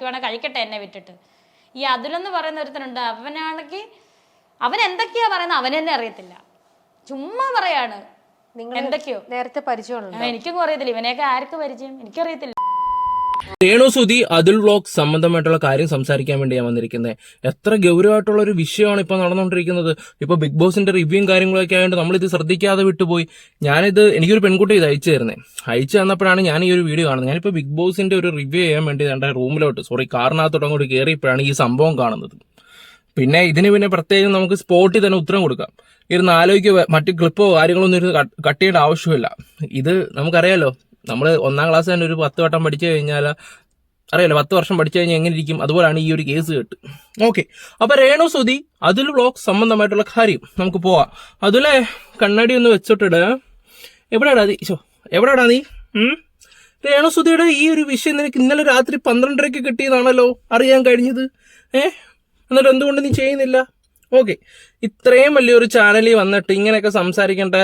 കഴിക്കുവാണെങ്കിൽ കഴിക്കട്ടെ എന്നെ വിട്ടിട്ട്. ഈ അതിലെന്ന് പറയുന്ന ഒരുത്തനുണ്ട്. അവനാണെങ്കിൽ അവൻ എന്തൊക്കെയാ പറയുന്നത് അവൻ തന്നെ അറിയത്തില്ല. ചുമ്മാ പറയാണ്. എന്തൊക്കെയോ. നേരത്തെ പരിചയമുള്ള എനിക്കും അറിയത്തില്ല. ഇവനെയൊക്കെ ആർക്ക് പരിചയം? എനിക്കറിയത്തില്ല. രേണു സുധി അതുൽ വ്ലോഗ് സംബന്ധമായിട്ടുള്ള കാര്യം സംസാരിക്കാൻ വേണ്ടി ഞാൻ വന്നിരിക്കുന്നത് എത്ര ഗൗരവമായിട്ടുള്ള ഒരു വിഷയമാണ് ഇപ്പൊ നടന്നുകൊണ്ടിരിക്കുന്നത്. ഇപ്പൊ ബിഗ് ബോസിന്റെ റിവ്യൂയും കാര്യങ്ങളൊക്കെ ആയതുകൊണ്ട് നമ്മളിത് ശ്രദ്ധിക്കാതെ വിട്ടുപോയി. ഞാനിത് എനിക്കൊരു പെൺകുട്ടി ഇത് അയച്ചു തരുന്നത് അയച്ചു തന്നപ്പോഴാണ് ഞാൻ ഈ ഒരു വീഡിയോ കാണുന്നത്. ഞാനിപ്പോ ബിഗ് ബോസിന്റെ ഒരു റിവ്യൂ ചെയ്യാൻ വേണ്ടി എന്റെ റൂമിലോട്ട് സോറി കാറിനകത്തോട്ട് അങ്ങോട്ട് കയറിയപ്പോഴാണ് ഈ സംഭവം കാണുന്നത്. പിന്നെ ഇതിന് പിന്നെ പ്രത്യേകം നമുക്ക് സ്പോട്ടിൽ തന്നെ ഉത്തരം കൊടുക്കാം. ഇരുന്ന് ആലോചിക്കുക മറ്റ് ക്ലിപ്പോ കാര്യങ്ങളൊന്നും ഇരുന്ന് കട്ട് ചെയ്യേണ്ട ആവശ്യമില്ല. ഇത് നമുക്കറിയാലോ നമ്മൾ ഒന്നാം ക്ലാസ് തന്നെ ഒരു പത്ത് വട്ടം പഠിച്ചു കഴിഞ്ഞാൽ അറിയാലോ പത്ത് വർഷം പഠിച്ചു കഴിഞ്ഞാൽ എങ്ങനെ ഇരിക്കും അതുപോലാണ് ഈ ഒരു കേസ് കേട്ട്. ഓക്കെ അപ്പൊ രേണു സുതി അതിൽ ബ്ലോക്ക് സംബന്ധമായിട്ടുള്ള കാര്യം നമുക്ക് പോവാം. അതിലെ കണ്ണാടി ഒന്ന് വെച്ചിട്ടിട്. എവിടെയാടാ നീ? ശോ എവിടെയാടാ നീ? രേണുസുതിയുടെ ഈ ഒരു വിഷയം നിനക്ക് ഇന്നലെ രാത്രി പന്ത്രണ്ടരയ്ക്ക് കിട്ടിയതാണല്ലോ അറിയാൻ കഴിഞ്ഞത്. ഏ? എന്നിട്ട് എന്തുകൊണ്ട് നീ ചെയ്യുന്നില്ല? ഓക്കെ ഇത്രയും വലിയൊരു ചാനലിൽ വന്നിട്ട് ഇങ്ങനെയൊക്കെ സംസാരിക്കേണ്ട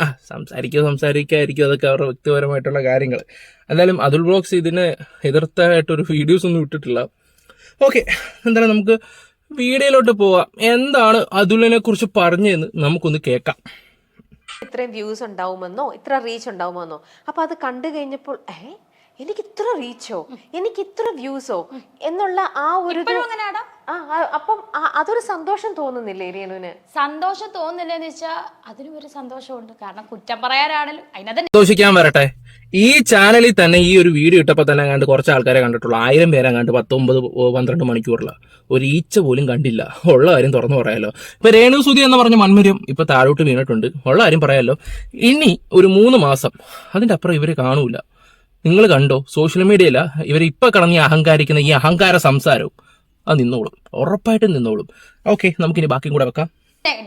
ആ സംസാരിക്കുക സംസാരിക്കായിരിക്കും അതൊക്കെ അവരുടെ വ്യക്തിപരമായിട്ടുള്ള കാര്യങ്ങൾ എന്തായാലും അതുൽ ബ്ലോഗ്സ് ഇതിന് എതിർത്തായിട്ടൊരു വീഡിയോസ് ഒന്നും ഇട്ടിട്ടില്ല. ഓക്കെ എന്തായാലും നമുക്ക് വീഡിയോയിലോട്ട് പോവാം. എന്താണ് അതുലിനെ കുറിച്ച് പറഞ്ഞതെന്ന് നമുക്കൊന്ന് കേൾക്കാം. ഇത്രയും വ്യൂസ് ഉണ്ടാവുമെന്നോ ഇത്ര റീച്ച് ഉണ്ടാവുമെന്നോ? അപ്പൊ അത് കണ്ടു കഴിഞ്ഞപ്പോൾ ഏ? എനിക്ക് ഇത്ര റീച്ചോ എനിക്ക് ഇത്ര വ്യൂസോ എന്നുള്ള ആ ഒരു അപ്പം അതൊരു സന്തോഷം തോന്നുന്നില്ലേ രേണുവിന്? സന്തോഷം തോന്നുന്നില്ലെന്ന് വെച്ചാൽ അതിനും ഒരു സന്തോഷമുണ്ട്. കാരണം കുറ്റം പറയാനാണെങ്കിലും അതിനകത്ത് സന്തോഷിക്കാൻ വരട്ടെ. ഈ ചാനലിൽ തന്നെ ഈ ഒരു വീഡിയോ ഇട്ടപ്പോൾ തന്നെ കണ്ട് കുറച്ച് ആൾക്കാരെ കണ്ടിട്ടുള്ളൂ. ആയിരം പേരെ കണ്ട് പത്തൊമ്പത് പന്ത്രണ്ട് മണിക്കൂറില. ഒരു ഈച്ച പോലും കണ്ടില്ല. ഉള്ള കാര്യം തുറന്നു പറയാലോ. ഇപ്പൊ രേണു സുതി എന്ന് പറഞ്ഞ മൺമര്യം ഇപ്പൊ താഴോട്ട് വീണിട്ടുണ്ട്. ഉള്ള കാര്യം പറയാലോ. ഇനി ഒരു മൂന്ന് മാസം അതിന്റെ അപ്പുറം ഇവർ കാണൂല. നിങ്ങൾ കണ്ടോ? സോഷ്യൽ മീഡിയയില ഇവർ ഇപ്പൊ കടന്ന് അഹങ്കാരിക്കുന്ന ഈ അഹങ്കാര സംസാരവും അത് നിന്നോളും. ഉറപ്പായിട്ടും നിന്നോളും. ഓക്കെ നമുക്കിനി ബാക്കിയും കൂടെ വെക്കാം.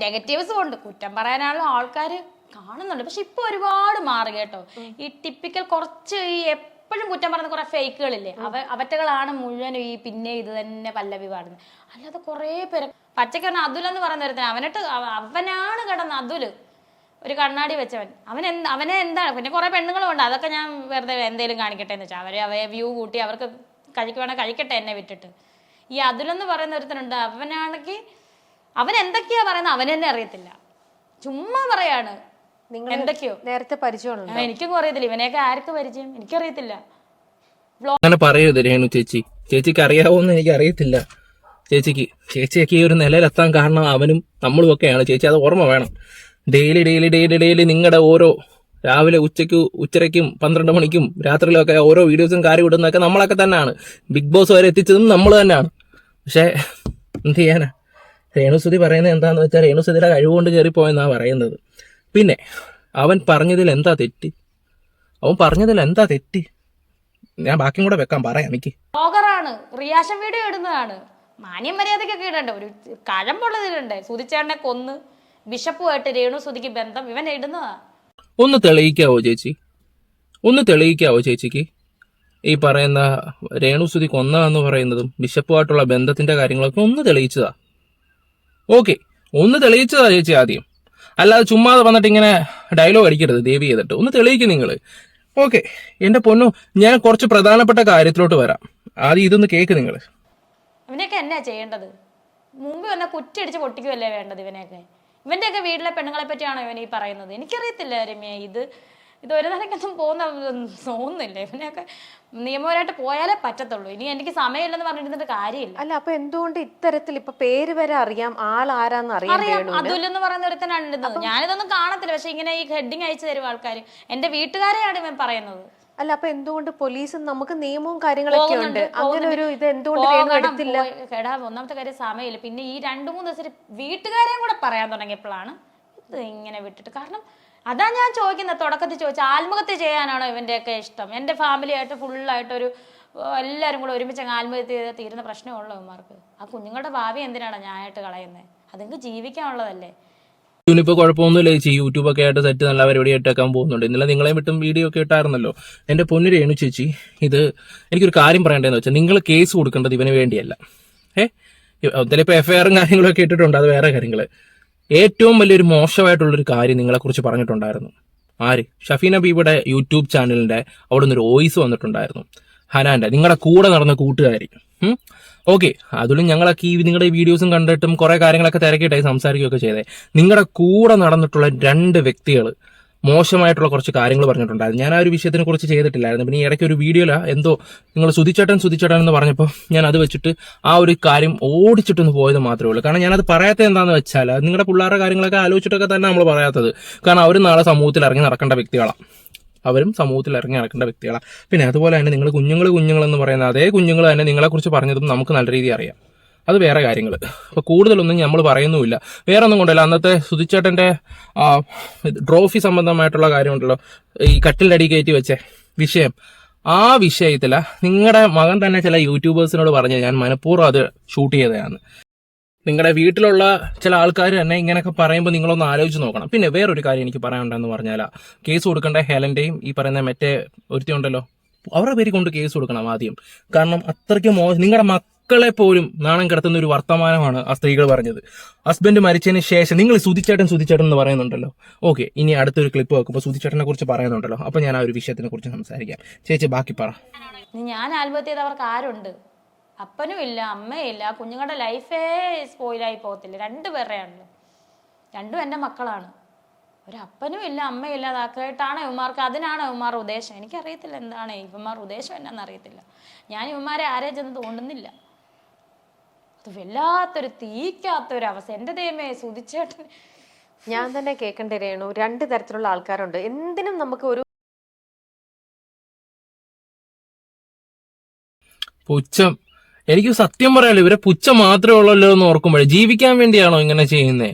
നെഗറ്റീവ്സ് കൊണ്ട് കുറ്റം പറയാനുള്ള ആൾക്കാർ കാണുന്നുണ്ട്. പക്ഷെ ഇപ്പൊ ഒരുപാട് മാറി കേട്ടോ. ഈ ടിപ്പിക്കൽ കുറച്ച് ഈ എപ്പോഴും കുറ്റം പറയുന്ന കുറെ ഫേക്കുകളില്ലേ അവ അവറ്റകളാണ് മുഴുവനും ഈ പിന്നെ ഇത് തന്നെ പല്ലവി പാടുന്നത്. അല്ലാതെ കുറേ പേര് പച്ചക്കറിന് അതുലെന്ന് പറയുന്ന ഒരുത്തൻ അവനിട്ട് അവനാണ് കിടന്ന് അതുൽ ഒരു കണ്ണാടി വെച്ചവൻ. അവൻ എന്ത് അവനെ എന്താണ് പിന്നെ കുറെ പെണ്ണുങ്ങളും ഉണ്ട് അതൊക്കെ ഞാൻ വെറുതെ എന്തേലും കാണിക്കട്ടെ എന്ന് വെച്ചാൽ അവരെ അവയെ വ്യൂ കൂട്ടി അവർക്ക് കഴിക്കുവാണെങ്കിൽ കഴിക്കട്ടെ എന്നെ വിട്ടിട്ട്. ഈ അതിലെന്ന് പറയുന്ന ഒരുത്തനുണ്ട്. അവനാണെങ്കിൽ അവൻ എന്തൊക്കെയാ പറയുന്നത് അവൻ തന്നെ അറിയത്തില്ല. ചുമ്മാ പറയാണ്. നിങ്ങൾ എന്തൊക്കെയോ. നേരത്തെ പരിചയമുള്ള ആ, എനിക്കൊന്നും അറിയത്തില്ല ഇവനെയൊക്കെ ആർക്ക് പരിചയം? എനിക്കറിയത്തില്ല. അങ്ങനെ പറയരുത് രേണു ചേച്ചി. ചേച്ചിക്ക് അറിയാവോന്ന് എനിക്ക് അറിയത്തില്ല ചേച്ചിക്ക് ചേച്ചിയൊക്കെ ഈ ഒരു നിലയിലെത്താൻ കാരണം അവനും നമ്മളും ഒക്കെയാണ് ചേച്ചി അത് ഓർമ്മ വേണം. ഡെയിലി ഡെയിലി ഡെയിലി ഡെയിലി നിങ്ങളുടെ ഓരോ രാവിലെ ഉച്ചയ്ക്ക് ഉച്ചരയ്ക്കും പന്ത്രണ്ട് മണിക്കും രാത്രിയിലൊക്കെ ഓരോ വീഡിയോസും കാര്യം ഇടുന്നതൊക്കെ നമ്മളൊക്കെ തന്നെയാണ് ബിഗ് ബോസ് വരെ എത്തിച്ചതും നമ്മൾ തന്നെയാണ് പക്ഷേ എന്ത് ചെയ്യാനാ? രേണുസുതി പറയുന്നത് എന്താണെന്ന് വെച്ചാൽ രേണുസുതിയുടെ കഴിവുകൊണ്ട് കയറിപ്പോയെന്നാണ് പറയുന്നത്. പിന്നെ അവൻ പറഞ്ഞതിൽ എന്താ തെറ്റ്? അവൻ പറഞ്ഞതിൽ എന്താ തെറ്റ്? ഞാൻ ബാക്കിയും കൂടെ വെക്കാൻ പറയാം എനിക്ക് റിയാക്ഷൻ വീഡിയോ ഇടുന്നതാണ്. മാന്യം മര്യാദക്കൊക്കെ ഇടണ്ടേ? ഒരു കഴമ്പുള്ളതിലുണ്ട് സുതിച്ചേട്ടനെ കൊന്ന് ബിഷപ്പുമായിട്ട് രേണു സുതിക്ക് ബന്ധം ഇവൻ ഇടുന്നതാ. ഒന്ന് തെളിയിക്കാവോ ചേച്ചി? ഒന്ന് തെളിയിക്കാവോ ചേച്ചിക്ക്? ഈ പറയുന്ന രേണുസുതി കൊന്നതെന്ന് പറയുന്നതും ബിഷപ്പുമായിട്ടുള്ള ബന്ധത്തിന്റെ കാര്യങ്ങളൊക്കെ ഒന്ന് തെളിയിച്ചതാ. ഓക്കെ ഒന്ന് തെളിയിച്ചതാ ചേച്ചി ആദ്യം. അല്ലാതെ ചുമ്മാതെ വന്നിട്ട് ഇങ്ങനെ ഡയലോഗ് അടിക്കരുത് ദേവി ചെയ്തിട്ട്. ഒന്ന് തെളിയിക്കും നിങ്ങൾ ഓക്കെ എന്റെ പൊന്നു ഞാൻ കുറച്ച് പ്രധാനപ്പെട്ട കാര്യത്തിലോട്ട് വരാം. ആദ്യം ഇതൊന്ന് കേക്ക് നിങ്ങൾ ഇവനെയൊക്കെ എന്നാ ചെയ്യേണ്ടത്? മുമ്പ് വന്ന കുറ്റിയടിച്ച് പൊട്ടിക്കുമല്ലേ വേണ്ടത് ഇവനെയൊക്കെ? ഇവന്റെയൊക്കെ വീട്ടിലെ പെണ്ണുങ്ങളെ പറ്റിയാണോ ഇവൻ ഈ പറയുന്നത്? എനിക്കറിയത്തില്ല രമ്യ ഇത് ഇത് ഒരു നിലയ്ക്കൊന്നും പോകുന്ന തോന്നുന്നില്ല. ഇവനെയൊക്കെ നിയമപരമായിട്ട് പോയാലേ പറ്റത്തുള്ളൂ. ഇനി എനിക്ക് സമയമില്ലെന്ന് പറഞ്ഞിരുന്നിട്ട് കാര്യമില്ല. അല്ല അപ്പൊ എന്തുകൊണ്ട് ഇത്തരത്തിൽ ഇപ്പൊ പേര് വരെ അറിയാം ആൾ ആരാന്ന് അറിയാം. അറിയാം എന്ന് പറയുന്ന ഒരുത്തനാണ് തന്നെ ഞാനിതൊന്നും കാണത്തില്ല. പക്ഷെ ഇങ്ങനെ ഈ ഹെഡിങ് അയച്ചു തരും ആൾക്കാർ എന്റെ വീട്ടുകാരെയാണ് ഇവൻ പറയുന്നത്. അല്ല അപ്പൊ എന്തുകൊണ്ട് പോലീസും നമുക്ക് നിയമവും കാര്യങ്ങളൊക്കെ ഉണ്ട്? അങ്ങനെ ഒരു ഇത് എന്തുകൊണ്ട് കേടാ എടുത്തില്ല? എടാ ഒന്നാമത്തെ കാര്യം സമയമില്ല. പിന്നെ ഈ രണ്ടു മൂന്ന് ദിവസം വീട്ടുകാരെയും കൂടെ പറയാൻ തുടങ്ങിയപ്പോഴാണ് ഇത് ഇങ്ങനെ വിട്ടിട്ട്. കാരണം അതാ ഞാൻ ചോദിക്കുന്നത് തുടക്കത്തിൽ ചോദിച്ച ആത്മഹത്യ ചെയ്യാനാണോ ഇവന്റെയൊക്കെ ഇഷ്ടം? എന്റെ ഫാമിലി ആയിട്ട് ഫുള്ളായിട്ടൊരു എല്ലാവരും കൂടെ ഒരുമിച്ച് അങ്ങ് ആത്മഹത്യ ചെയ്താൽ തീരുന്ന പ്രശ്നമുള്ളൂ ഇവന്മാർക്ക്. ആ കുഞ്ഞുങ്ങളുടെ ഭാവി എന്തിനാണ് ഞാനായിട്ട് കളയുന്നത് അതെങ്കിൽ ജീവിക്കാനുള്ളതല്ലേ? ഇവനിപ്പോ കുഴപ്പമൊന്നുമില്ല. ചേച്ചി യൂട്യൂബൊക്കെ ആയിട്ട് സെറ്റ് നല്ല പരിപാടി ആയിട്ടേക്കാൻ പോകുന്നുണ്ട്. ഇന്നലെ നിങ്ങളെ വിട്ടും വീഡിയോ ഒക്കെ ഇട്ടായിരുന്നല്ലോ. എന്റെ പൊന്നു രേണു ചേച്ചി ഇത് എനിക്കൊരു കാര്യം പറയേണ്ടതെന്ന് വെച്ചാൽ നിങ്ങൾ കേസ് കൊടുക്കേണ്ടത് ഇവന് വേണ്ടിയല്ല. ഏ? ഇതിലിപ്പോ എഫ്ഐആറും കാര്യങ്ങളൊക്കെ ഇട്ടിട്ടുണ്ട്. അത് വേറെ കാര്യങ്ങൾ ഏറ്റവും വലിയൊരു മോശമായിട്ടുള്ളൊരു കാര്യം നിങ്ങളെക്കുറിച്ച് പറഞ്ഞിട്ടുണ്ടായിരുന്നു. ആര്? ഷഫീന ബീബിയുടെ യൂട്യൂബ് ചാനലിന്റെ അവിടെ നിന്നൊരു വോയിസ് വന്നിട്ടുണ്ടായിരുന്നു. ഹനാന്റെ നിങ്ങളുടെ കൂടെ നടന്ന കൂട്ടുകാരി. ഓക്കെ അതിലും ഞങ്ങളൊക്കെ ഈ നിങ്ങളുടെ വീഡിയോസും കണ്ടിട്ടും കുറെ കാര്യങ്ങളൊക്കെ തിരക്കിയിട്ടായി സംസാരിക്കുകയൊക്കെ ചെയ്തേ. നിങ്ങളുടെ കൂടെ നടന്നിട്ടുള്ള രണ്ട് വ്യക്തികൾ മോശമായിട്ടുള്ള കുറച്ച് കാര്യങ്ങൾ പറഞ്ഞിട്ടുണ്ടായിരുന്നു. ഞാൻ ആ ഒരു വിഷയത്തിനെ കുറിച്ച് ചെയ്തിട്ടില്ലായിരുന്നു. പിന്നെ ഈ ഇടയ്ക്ക് ഒരു വീഡിയോയിലാ എന്തോ നിങ്ങൾ സുധിച്ചേട്ടൻ സുധിച്ചേട്ടൻ എന്ന് പറഞ്ഞപ്പോൾ ഞാൻ അത് വെച്ചിട്ട് ആ ഒരു കാര്യം ഓടിച്ചിട്ടൊന്ന് പോയത് മാത്രമേ ഉള്ളൂ. കാരണം ഞാനത് പറയാത്ത എന്താണെന്ന് വെച്ചാൽ നിങ്ങളുടെ പിള്ളേരുടെ കാര്യങ്ങളൊക്കെ ആലോചിച്ചിട്ടൊക്കെ തന്നെ നമ്മൾ പറയാത്തത്. കാരണം അവർ നാളെ സമൂഹത്തിൽ ഇറങ്ങി നടക്കേണ്ട വ്യക്തികളാണ് അവരും സമൂഹത്തിൽ ഇറങ്ങി നടക്കേണ്ട വ്യക്തികളാണ് പിന്നെ അതുപോലെ തന്നെ നിങ്ങൾ കുഞ്ഞുങ്ങൾ എന്ന് പറയുന്ന അതേ കുഞ്ഞുങ്ങൾ തന്നെ നിങ്ങളെക്കുറിച്ച് പറഞ്ഞതും നമുക്ക് നല്ല രീതിയിൽ അറിയാം. അത് വേറെ കാര്യങ്ങൾ അപ്പോൾ കൂടുതലൊന്നും നമ്മൾ പറയുന്നുമില്ല. വേറെ ഒന്നും കൊണ്ടല്ല അന്നത്തെ സുധിച്ചേട്ടന്റെ ട്രോഫി സംബന്ധമായിട്ടുള്ള കാര്യമുണ്ടല്ലോ. ഈ കട്ടിലടി കയറ്റി വെച്ച വിഷയം. ആ വിഷയത്തിൽ നിങ്ങളുടെ മകൻ തന്നെ ചില യൂട്യൂബേഴ്സിനോട് പറഞ്ഞ് ഞാൻ മനഃപൂർവം അത് ഷൂട്ട് ചെയ്തതാണ്. നിങ്ങളുടെ വീട്ടിലുള്ള ചില ആൾക്കാർ തന്നെ ഇങ്ങനെയൊക്കെ പറയുമ്പോൾ നിങ്ങളൊന്ന് ആലോചിച്ച് നോക്കണം. പിന്നെ വേറൊരു കാര്യം എനിക്ക് പറയാനുണ്ടെന്ന് പറഞ്ഞാൽ കേസ് കൊടുക്കേണ്ട ഹെലന്റെയും ഈ പറയുന്ന മറ്റേ ഒരുത്തി ഉണ്ടല്ലോ അവരുടെ പേര് കൊണ്ട് കേസ് കൊടുക്കണം ആദ്യം. കാരണം അത്രയ്ക്ക് മോ നിങ്ങളുടെ മക്കളെ പോലും നാണം കിടത്തുന്ന ഒരു വർത്തമാനമാണ് ആ സ്ത്രീകൾ പറഞ്ഞത്. ഹസ്ബൻഡ് മരിച്ചതിന് ശേഷം നിങ്ങൾ സുതിച്ചേട്ടൻ സുതിച്ചേട്ടൻ എന്ന് പറയുന്നുണ്ടല്ലോ. ഓക്കെ ഇനി അടുത്തൊരു ക്ലിപ്പ് വെക്കുമ്പോൾ സുതിച്ചേട്ടനെ കുറിച്ച് പറയുന്നുണ്ടല്ലോ. അപ്പോൾ ഞാൻ ആ ഒരു വിഷയത്തിനെ കുറിച്ച് സംസാരിക്കാം. ചേച്ചി ബാക്കി പറ. ഞാൻ ആത്മഹത്യ ചെയ്തവർക്ക് ആരുണ്ട്? അപ്പനും ഇല്ല അമ്മയില്ല കുഞ്ഞുങ്ങളുടെ ലൈഫേ സ്പോയിലായി പോകത്തില്ല. രണ്ടുപേരുടെയാണല്ലോ രണ്ടും എന്റെ മക്കളാണ്. ഒരപ്പനും ഇല്ല അമ്മയും ഇല്ല അതാക്കായിട്ടാണ് ഇവന്മാർക്ക് അതിനാണ് ഇവന്മാർ ഉദ്ദേശം. എനിക്കറിയത്തില്ല എന്താണ് ഇവന്മാർ ഉദ്ദേശം എന്നാന്ന് അറിയത്തില്ല. ഞാൻ ഇവന്മാരെ ആരെ ചെന്ന് തോന്നുന്നില്ല അത് വല്ലാത്തൊരു തീക്കാത്തൊരു അവസ്ഥ. എന്റെ ദൈവമേ സുതിച്ചേട്ടൻ ഞാൻ തന്നെ കേൾക്കേണ്ടി രേണു? രണ്ട് തരത്തിലുള്ള ആൾക്കാരുണ്ട്. എന്തിനും നമുക്ക് ഒരു പുച്ഛം. എനിക്ക് സത്യം പറയാലോ ഇവരെ പുച്ഛം മാത്രമേ ഉള്ളല്ലോ എന്ന് ഓർക്കുമ്പോഴേ ജീവിക്കാൻ വേണ്ടിയാണോ ഇങ്ങനെ ചെയ്യുന്നേ?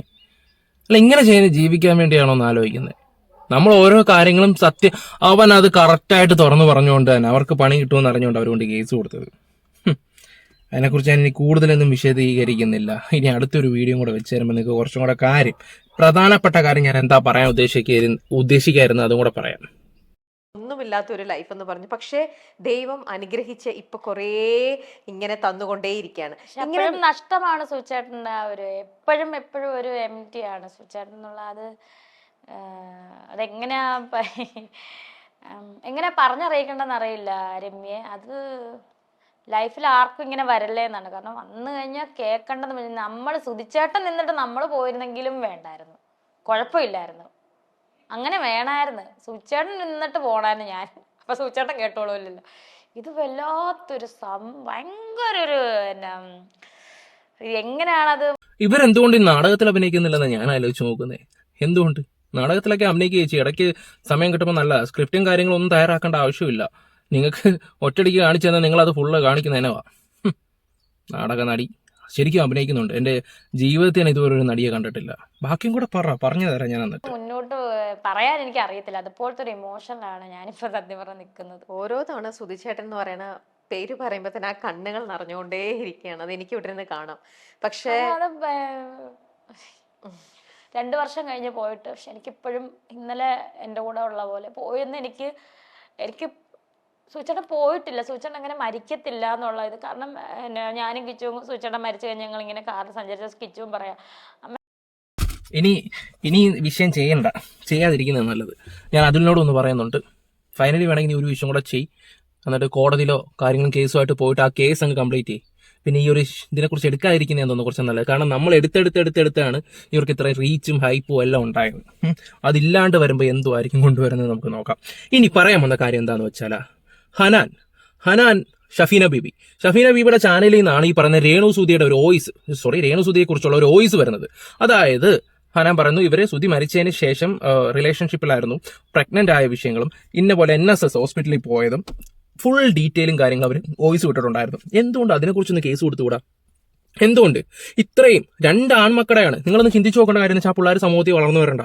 അല്ല ഇങ്ങനെ ചെയ്യുന്നത് ജീവിക്കാൻ വേണ്ടിയാണോ എന്ന് ആലോചിക്കുന്നത് നമ്മൾ ഓരോ കാര്യങ്ങളും സത്യം അവൻ അത് കറക്റ്റായിട്ട് തുറന്നു പറഞ്ഞുകൊണ്ട് തന്നെ അവർക്ക് പണി കിട്ടുമെന്ന് അറിഞ്ഞുകൊണ്ട് അവരുകൊണ്ട് കേസ് കൊടുത്തത്. അതിനെക്കുറിച്ച് ഞാൻ ഇനി കൂടുതലൊന്നും വിശദീകരിക്കുന്നില്ല. ഇനി അടുത്തൊരു വീഡിയോ കൂടെ വെച്ച് തരുമ്പോൾ നിങ്ങൾക്ക് കുറച്ചും കൂടെ കാര്യം പ്രധാനപ്പെട്ട കാര്യം ഞാൻ എന്താ പറയാൻ ഉദ്ദേശിക്കുന്ന ഉദ്ദേശിക്കായിരുന്നു അതും കൂടെ പറയാം. ഒന്നുമില്ലാത്ത ഒരു ലൈഫ് എന്ന് പറഞ്ഞു. പക്ഷേ ദൈവം അനുഗ്രഹിച്ച് ഇപ്പൊ കുറേ ഇങ്ങനെ തന്നുകൊണ്ടേയിരിക്കുകയാണ്. ഇങ്ങനെ നഷ്ടമാണ് സുചേട്ടന്റെ ആ ഒരു എപ്പോഴും എപ്പോഴും ഒരു എം ടി ആണ് സുചേട്ടൻ എന്നുള്ള അത് അതെങ്ങനെയാ എങ്ങനെ പറഞ്ഞറിയിക്കേണ്ടെന്ന് അറിയില്ല രമ്യെ അത് ലൈഫിൽ ആർക്കും ഇങ്ങനെ വരല്ലേ എന്നാണ്. കാരണം വന്നു കഴിഞ്ഞാൽ കേൾക്കേണ്ടത് നമ്മൾ സുതിച്ചേട്ടൻ നിന്നിട്ട് നമ്മൾ പോയിരുന്നെങ്കിലും വേണ്ടായിരുന്നു. കുഴപ്പമില്ലായിരുന്നു. അങ്ങനെ വേണമായിരുന്നു സുചേട്ടൻ നിന്നിട്ട് പോണായിരുന്നു ഞാൻ. അപ്പൊ സുചേട്ടൻ കേട്ടോളൂല്ലോ ഇത് വല്ലാത്തൊരു സം ഭയങ്കര ഒരു എന്നാ എങ്ങനെയാണത് ഇവരെന്തുകൊണ്ട് ഈ നാടകത്തിൽ അഭിനയിക്കുന്നില്ലെന്ന് ഞാൻ ആലോചിച്ച് നോക്കുന്നേ. എന്തുകൊണ്ട്? നാടകത്തിലൊക്കെ അഭിനയിക്കുക ചേച്ചി. ഇടയ്ക്ക് സമയം കിട്ടുമ്പോൾ നല്ല സ്ക്രിപ്റ്റും കാര്യങ്ങളും ഒന്നും തയ്യാറാക്കേണ്ട ആവശ്യമില്ല. നിങ്ങൾക്ക് ഒറ്റടിക്ക് കാണിച്ചു തന്നാൽ നിങ്ങളത് ഫുള്ള് കാണിക്കുന്നതിനവാ. നാടക നടി ശരിക്കും അഭിനയിക്കുന്നുണ്ട്. എന്റെ ജീവിതത്തിൽ ഞാൻ ഇതുവരെ ഒരു നടിയെ കണ്ടിട്ടില്ല. ബാക്കിയും കൂടെ പറ പറഞ്ഞു തരാം ഞാൻ എന്നിട്ട്. മുന്നോട്ട് പറയാൻ എനിക്ക് അറിയത്തില്ല അതുപോലത്തെ ഒരു ഇമോഷനിലാണ് ഞാനിപ്പോ സത്യം പറഞ്ഞ് നിൽക്കുന്നത് ഓരോ തവണ സുധിച്ചേട്ടൻ എന്ന് പറയുന്ന പേര് പറയുമ്പോ തന്നെ ആ കണ്ണുകൾ നിറഞ്ഞുകൊണ്ടേ ഇരിക്കുകയാണ്. അത് എനിക്ക് ഇവിടെ നിന്ന് കാണാം. പക്ഷേ അത് ബേ- രണ്ടു വർഷം കഴിഞ്ഞ് പോയിട്ട് പക്ഷെ എനിക്കിപ്പോഴും ഇന്നലെ എന്റെ കൂടെ ഉള്ള പോലെ പോയെന്ന് എനിക്ക് എനിക്ക് സൂചേട്ടൻ പോയിട്ടില്ല. സൂചേട്ടൻ അങ്ങനെ മരിക്കത്തില്ല എന്നുള്ള ഇത് കാരണം ഞാനും കിച്ചുവും സൂചേട്ടൻ മരിച്ചു കഴിഞ്ഞാൽ ഞങ്ങൾ ഇങ്ങനെ കാറിൽ സഞ്ചരിച്ച കിച്ചുവും പറയാം. ഇനി ഇനി വിഷയം ചെയ്യണ്ട. ചെയ്യാതിരിക്കുന്നത് നല്ലത്. ഞാൻ അതിനോട് ഒന്ന് പറയുന്നുണ്ട്. ഫൈനലി വേണമെങ്കിൽ നീ ഒരു വിഷയം കൂടെ ചെയ് എന്നിട്ട് കോടതിയിലോ കാര്യങ്ങളും കേസുമായിട്ട് പോയിട്ട് ആ കേസ് അങ്ങ് കംപ്ലീറ്റ് ചെയ്യും. പിന്നെ ഈ ഒരു ഇതിനെക്കുറിച്ച് എടുക്കാതിരിക്കുന്ന എന്തോന്ന് കുറച്ച് നല്ലത്. കാരണം നമ്മൾ എടുത്തെടുത്തെടുത്തെടുത്താണ് ഇവർക്ക് ഇത്ര റീച്ചും ഹൈപ്പും എല്ലാം ഉണ്ടായത്. അതില്ലാണ്ട് വരുമ്പോൾ എന്തുമായിരിക്കും കൊണ്ടുവരുന്നത് നമുക്ക് നോക്കാം. ഇനി പറയാൻ വന്ന കാര്യം എന്താണെന്ന് വെച്ചാൽ ഹനാൻ. ഹനാൻ ഷഫീന ബീബി. ഷഫീന ബീബിയുടെ ചാനലിൽ നിന്നാണ് ഈ പറഞ്ഞ രേണു സുധിയുടെ ഒരു വോയിസ് സോറി രേണു സുതിയെ കുറിച്ചുള്ള ഒരു വോയിസ് വരുന്നത്. അതായത് ഹനാൻ പറയുന്നു ഇവരെ സുതി മരിച്ചതിന് ശേഷം റിലേഷൻഷിപ്പിലായിരുന്നു പ്രഗ്നന്റ് ആയ വിഷയങ്ങളും ഇന്ന പോലെ എൻ എസ് എസ് ഹോസ്പിറ്റലിൽ പോയതും ഫുൾ ഡീറ്റെയിലും കാര്യങ്ങളും അവർ വോയിസ് വിട്ടിട്ടുണ്ടായിരുന്നു. എന്തുകൊണ്ട് അതിനെക്കുറിച്ചൊന്ന് കേസ് കൊടുത്തുകൂടാ? എന്തുകൊണ്ട്? ഇത്രയും രണ്ട് ആൺമക്കളെയാണ്. നിങ്ങളൊന്ന് ചിന്തിച്ചു നോക്കേണ്ട കാര്യം എന്ന് വെച്ചാൽ പിള്ളേർ സമൂഹത്തിൽ വളർന്നു വരണ്ട.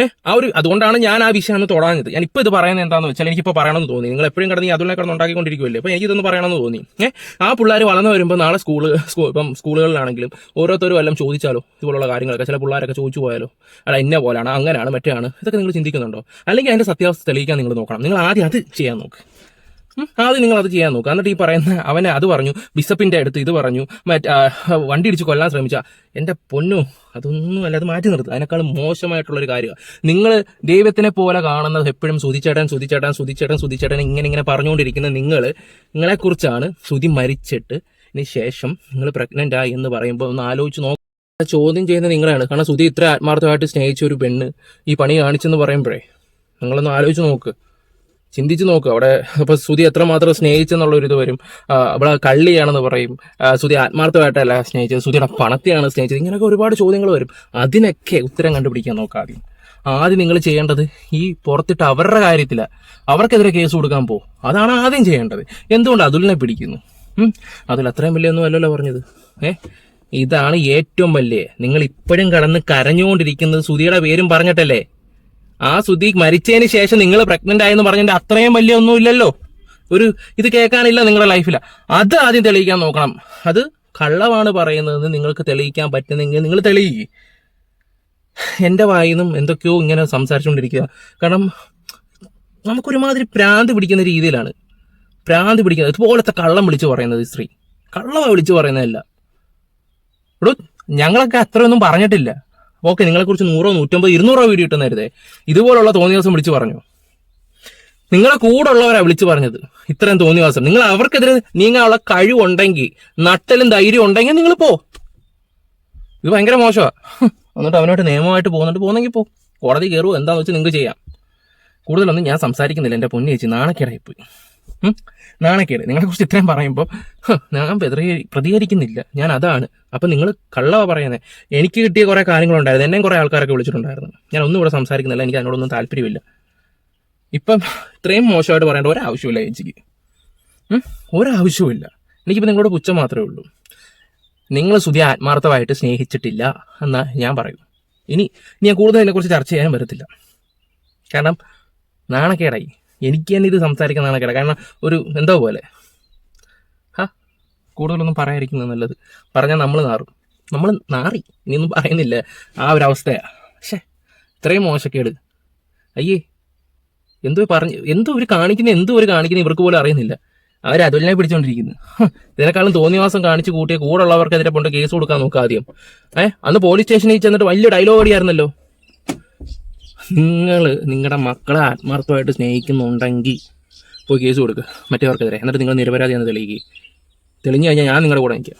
ഏഹ് ആ ഒരു അതുകൊണ്ടാണ് ഞാൻ ആ വിഷയം അന്ന് തൊടാഞ്ഞത്. ഞാൻ ഇപ്പോൾ ഇത് പറയുന്നത് എന്താണെന്ന് വെച്ചാൽ എനിക്കിപ്പോൾ പറയണമെന്ന് തോന്നി. നിങ്ങൾ എപ്പോഴും കിടന്ന് ഈ കിടന്ന് ഉണ്ടാക്കിക്കൊണ്ടിരിക്കുമല്ലേ അപ്പോൾ എനിക്കിതൊന്ന് പറയണമെന്ന് തോന്നി. ഏഹ് ആ പിള്ളേർ വളർന്നു വരുമ്പോൾ നാളെ സ്കൂൾ സ്കൂ ഇപ്പം സ്കൂളുകളിലാണെങ്കിലും ഓരോരുത്തരും എല്ലാം ചോദിച്ചാലോ ഇതുപോലുള്ള കാര്യങ്ങളൊക്കെ? ചില പിള്ളേരൊക്കെ ചോദിച്ചു പോയാലോ? അല്ല ഇന്ന പോലെയാണ് അങ്ങനെയാണ് മറ്റേ ആണ് ഇതൊക്കെ നിങ്ങൾ ചിന്തിക്കുന്നുണ്ടോ? അല്ലെങ്കിൽ അതിന്റെ സത്യാവസ്ഥ തെളിയിക്കാൻ നിങ്ങൾ നോക്കണം. നിങ്ങൾ ആദ്യം അത് ചെയ്യാൻ നോക്ക്. ആദ്യം നിങ്ങൾ അത് ചെയ്യാൻ നോക്കുക എന്നിട്ട് ഈ പറയുന്ന അവനെ അത് പറഞ്ഞു ബിഷപ്പിന്റെ അടുത്ത് ഇത് പറഞ്ഞു വണ്ടി ഇടിച്ച് കൊല്ലാൻ ശ്രമിച്ച എന്റെ പൊന്നു അതൊന്നും അല്ല അത് മാറ്റി നിർത്തുക അതിനേക്കാളും മോശമായിട്ടുള്ള ഒരു കാര്യമാണ് നിങ്ങൾ ദൈവത്തിനെ പോലെ കാണുന്നത് എപ്പോഴും സുതിച്ചേട്ടൻ സുതിച്ചേട്ടൻ സുതിച്ചേട്ടൻ സുതിച്ചേട്ടൻ ഇങ്ങനെ ഇങ്ങനെ പറഞ്ഞുകൊണ്ടിരിക്കുന്ന നിങ്ങൾ നിങ്ങളെക്കുറിച്ചാണ് സുതി മരിച്ചിട്ട് ഇതിന് ശേഷം നിങ്ങൾ പ്രഗ്നന്റ് ആയി എന്ന് പറയുമ്പോൾ ഒന്ന് ആലോചിച്ച് നോക്കുക ചോദ്യം ചെയ്യുന്ന നിങ്ങളാണ് കാരണം സുതി ഇത്ര ആത്മാർത്ഥമായിട്ട് സ്നേഹിച്ച ഒരു പെണ്ണ് ഈ പണി കാണിച്ചെന്ന് പറയുമ്പോഴേ നിങ്ങളൊന്ന് ആലോചിച്ച് നോക്ക്. ചിന്തിച്ച് നോക്കുക അവിടെ അപ്പൊ സുതി എത്രമാത്രം സ്നേഹിച്ചെന്നുള്ള ഒരു ഇത് വരും അവിടെ കള്ളിയാണെന്ന് പറയും. സുതി ആത്മാർത്ഥമായിട്ടല്ല സ്നേഹിച്ചത്. സുതിയുടെ പണത്തെയാണ് സ്നേഹിച്ചത്. ഇങ്ങനെയൊക്കെ ഒരുപാട് ചോദ്യങ്ങൾ വരും. അതിനൊക്കെ ഉത്തരം കണ്ടുപിടിക്കാൻ നോക്കുക ആദ്യം. ആദ്യം നിങ്ങൾ ചെയ്യേണ്ടത് ഈ പുറത്തിട്ട് അവരുടെ കാര്യത്തില. അവർക്കെതിരെ കേസ് കൊടുക്കാൻ പോകും അതാണ് ആദ്യം ചെയ്യേണ്ടത്. എന്തുകൊണ്ട് അതുലിനെ പിടിക്കുന്നു? അതിൽ അത്രയും വലിയൊന്നും അല്ലല്ലോ പറഞ്ഞത്. ഏ? ഇതാണ് ഏറ്റവും വലിയ. നിങ്ങൾ ഇപ്പോഴും കടന്ന് കരഞ്ഞുകൊണ്ടിരിക്കുന്നത് സുതിയുടെ പേരും പറഞ്ഞിട്ടല്ലേ? ആ സുധി മരിച്ചതിന് ശേഷം നിങ്ങൾ പ്രഗ്നന്റ് ആയെന്ന് പറഞ്ഞിട്ട് അത്രയും വലിയ ഒന്നും ഇല്ലല്ലോ. ഒരു ഇത് കേൾക്കാനില്ല നിങ്ങളുടെ ലൈഫില അത് ആദ്യം തെളിയിക്കാൻ നോക്കണം. അത് കള്ളമാണ് പറയുന്നതെന്ന് നിങ്ങൾക്ക് തെളിയിക്കാൻ പറ്റുന്നെങ്കിൽ നിങ്ങൾ തെളിയിക്കുക എന്റെ വായിൽ നിന്നും എന്തൊക്കെയോ ഇങ്ങനെ സംസാരിച്ചുകൊണ്ടിരിക്കുക. കാരണം നമുക്കൊരുമാതിരി പ്രാന്ത് പിടിക്കുന്ന രീതിയിലാണ്. പ്രാന്ത് പിടിക്കുന്നത് ഇതുപോലത്തെ കള്ളം വിളിച്ചു പറയുന്നത് സ്ത്രീ. കള്ളമാണ് വിളിച്ചു പറയുന്നതല്ല. എടോ ഞങ്ങളൊക്കെ അത്രയൊന്നും പറഞ്ഞിട്ടില്ല. ഓക്കെ നിങ്ങളെക്കുറിച്ച് നൂറോ നൂറ്റമ്പത് ഇരുന്നൂറോ വീഡിയോ കിട്ടുന്നരുതേ ഇതുപോലുള്ള തോന്നിയ ദിവസം വിളിച്ചു പറഞ്ഞു. നിങ്ങളെ കൂടെ ഉള്ളവരാ വിളിച്ചു പറഞ്ഞത്. ഇത്രയും തോന്നിയ ദിവസം നിങ്ങൾ അവർക്കെതിരെ നീങ്ങാനുള്ള കഴിവുണ്ടെങ്കിൽ നട്ടലും ധൈര്യം ഉണ്ടെങ്കിൽ നിങ്ങൾ പോ. ഇത് ഭയങ്കര മോശമാണ്. എന്നിട്ട് അവനോട്ട് നിയമമായിട്ട് പോകുന്നുണ്ട്. പോകുന്നെങ്കിൽ പോ. കോടതി കയറുമോ എന്താണെന്ന് വെച്ചാൽ നിങ്ങൾക്ക് ചെയ്യാം. കൂടുതലൊന്നും ഞാൻ സംസാരിക്കുന്നില്ല. എന്റെ പൊന്നു ചേച്ചി ഉം. നാണക്കേട്. നിങ്ങളെ കുറിച്ച് ഇത്രയും പറയുമ്പോൾ ഞാൻ പ്രതികരി- പ്രതികരിക്കുന്നില്ല. ഞാൻ അതാണ്. അപ്പം നിങ്ങൾ കള്ളവാ പറയുന്നത് എനിക്ക് കിട്ടിയ കുറേ കാര്യങ്ങളുണ്ടായിരുന്നു. എന്നെയും കുറേ ആൾക്കാരൊക്കെ വിളിച്ചിട്ടുണ്ടായിരുന്നു. ഞാൻ ഒന്നും ഇവിടെ സംസാരിക്കുന്നില്ല. എനിക്ക് അതിനോടൊന്നും താല്പര്യമില്ല. ഇപ്പം ഇത്രയും മോശമായിട്ട് പറയേണ്ട ഒരാവശ്യമില്ല ചേച്ചിക്ക്? ഒരാവശ്യവുമില്ല. എനിക്കിപ്പോൾ നിങ്ങളോട് പുച്ഛം മാത്രമേ ഉള്ളൂ. നിങ്ങൾ സുതി ആത്മാർത്ഥമായിട്ട് സ്നേഹിച്ചിട്ടില്ല എന്ന് ഞാൻ പറയൂ. ഇനി ഇനി ഞാൻ കൂടുതൽ ഇതിനെക്കുറിച്ച് ചർച്ച ചെയ്യാനും വരത്തില്ല. കാരണം നാണക്കേടായി. എനിക്ക് തന്നെ ഇത് സംസാരിക്കുന്നതാണ് കേട്ടോ. കാരണം ഒരു എന്തോ പോലെ. ഹാ കൂടുതലൊന്നും പറയാതിരിക്കുന്നത് നല്ലത്. പറഞ്ഞാൽ നമ്മൾ നാറും. നമ്മൾ നാറി. ഇനിയൊന്നും പറയുന്നില്ല. ആ ഒരു അവസ്ഥയാ. പക്ഷേ ഇത്രയും മോശക്കേട്. അയ്യേ എന്തോ പറഞ്ഞു എന്തോ ഒരു കാണിക്കുന്ന എന്തോ ഒരു കാണിക്കുന്ന ഇവർക്ക് പോലും അറിയുന്നില്ല. അവർ അതുലിനെ പിടിച്ചോണ്ടിരിക്കുന്നു. ഇതിനേക്കാളും തോന്നിവാസം കാണിച്ച് കൂട്ടിയ കൂടെ ഉള്ളവർക്കെതിരെ പോണ്ട് കേസ് കൊടുക്കാൻ നോക്കുക ആദ്യം. ഏഹ് അന്ന് പോലീസ് സ്റ്റേഷനിൽ ചെന്നിട്ട് വലിയ ഡയലോഗ് അടിയായിരുന്നല്ലോ. നിങ്ങൾ നിങ്ങളുടെ മക്കളെ ആത്മാർത്ഥമായിട്ട് സ്നേഹിക്കുന്നുണ്ടെങ്കിൽ പോയി കേസ് കൊടുക്കുക മറ്റേവർക്കെതിരെ എന്നിട്ട് നിങ്ങൾ നിരപരാധി എന്ന് തെളിയിക്കുക തെളിഞ്ഞു കഴിഞ്ഞാൽ ഞാൻ നിങ്ങളുടെ കൂടെ നിൽക്കാം.